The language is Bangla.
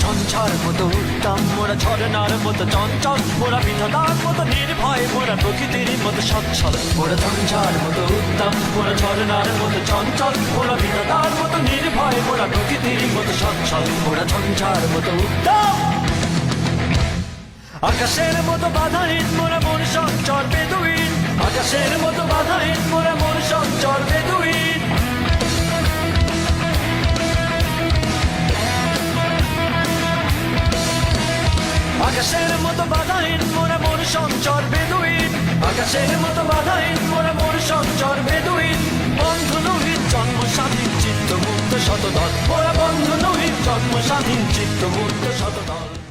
ঝড় মতো উত্তম মোরা ঝরনার মতো চঞ্চল মোরা বিধাতার মতো নির্ভয় মোরা প্রকৃতির মতো সচ্ছল। মোরা ঝঞ্ঝার মতো উত্তম মোরা ঝরনার মতো চঞ্চল মোরা বিধাতার মতো নির্ভয় মোরা প্রকৃতির মতো সচ্ছল। মোরা ঝঞ্ঝার মতো উত্তম। আকাশের মতো বাধাহীন আকাশের মতো বাধাহীন, মোরা মোর সঞ্চর বেদুইন। আকাশের মতো বাধাহীন, মোরা মোর সঞ্চর বেদুইন। বন্ধু নহিত জন্ম স্বাধীন চিত্ত মুক্ত শতদল। মোরা বন্ধু নহিত জন্ম স্বাধীন চিত্ত মুক্ত শতদল।